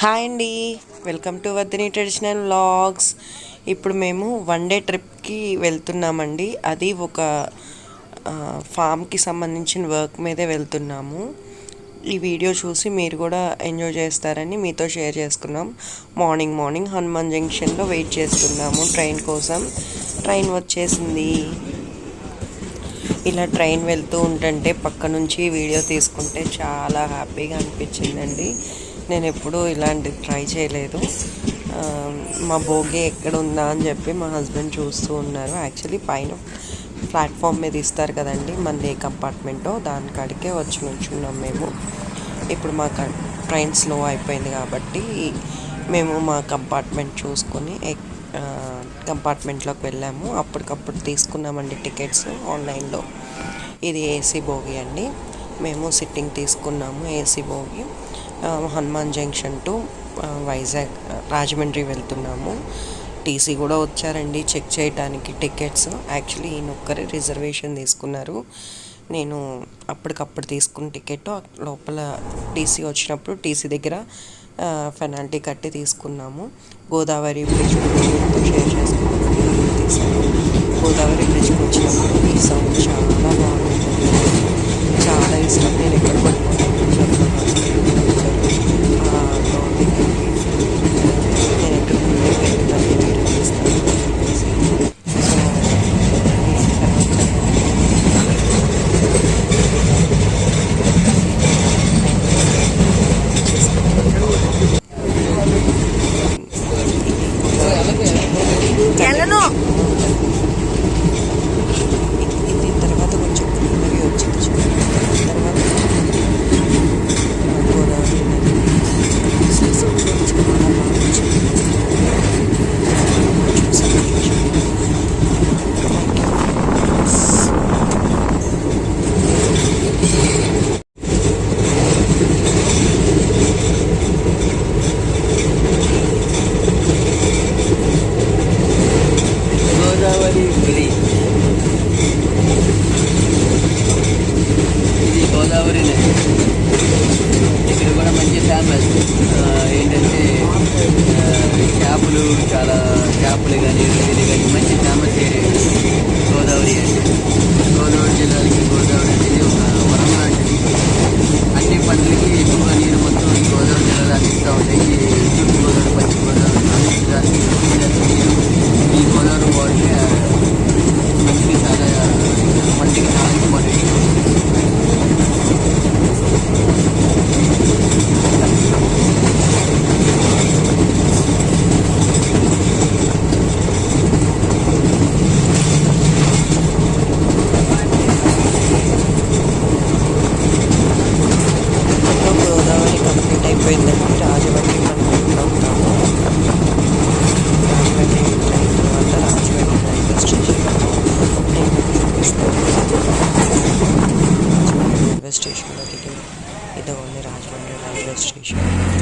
Hi అండి. Welcome to వద్దని traditional vlogs ఇప్పుడు మేము వన్ డే ట్రిప్కి వెళ్తున్నామండి. అది ఒక ఫామ్కి సంబంధించిన వర్క్ మీదే వెళ్తున్నాము. ఈ వీడియో చూసి మీరు కూడా ఎంజాయ్ చేస్తారని మీతో షేర్ చేసుకున్నాం. మార్నింగ్ మార్నింగ్ హనుమాన్ జంక్షన్లో వెయిట్ చేస్తున్నాము ట్రైన్ కోసం. ట్రైన్ వచ్చేసింది. ఇలా ట్రైన్ వెళ్తూ ఉంటుంటే పక్క నుంచి వీడియో తీసుకుంటే చాలా హ్యాపీగా అనిపించిందండి. నేను ఎప్పుడూ ఇలాంటి ట్రై చేయలేదు. మా భోగి ఎక్కడ ఉందా అని చెప్పి మా హస్బెండ్ చూస్తూ ఉన్నారు. యాక్చువల్లీ పైన ప్లాట్ఫామ్ మీద ఇస్తారు కదండి మన ఏ కంపార్ట్మెంటో దాని కాడికే వచ్చి నుంచున్నాం మేము. ఇప్పుడు మా ట్రైన్ స్లో అయిపోయింది కాబట్టి మేము మా కంపార్ట్మెంట్ చూసుకొని కంపార్ట్మెంట్లోకి వెళ్ళాము. అప్పటికప్పుడు తీసుకున్నామండి టికెట్స్ ఆన్లైన్లో. ఇది ఏసీ భోగి అండి. మేము సిట్టింగ్ తీసుకున్నాము ఏసీ భోగి. హనుమాన్ జంక్షన్ టు వైజాగ్ రాజమండ్రి వెళ్తున్నాము. టీసీ కూడా వచ్చారండి చెక్ చేయడానికి టికెట్స్. యాక్చువల్లీ ఈయన ఒక్కరే రిజర్వేషన్ తీసుకున్నారు. నేను అప్పటికప్పుడు తీసుకున్న టికెట్ లోపల టీసీ వచ్చినప్పుడు టీసీ దగ్గర పెనాల్టీ కట్టి తీసుకున్నాము. గోదావరి బ్రిడ్జ్ గురించి షేర్ చేసుకున్నాము తీసాను గోదావరి బ్రిడ్జ్కి వచ్చినప్పుడు ఈ సౌండ్ చాలా బాగుంటుంది. చాలా ఇష్టం. నేను ఎక్కడ పడుకుంటాను రైల్వే స్టేషన్లో దిగి ఇదిగోండి Rajahmundry railway station bus station ఇక్కడ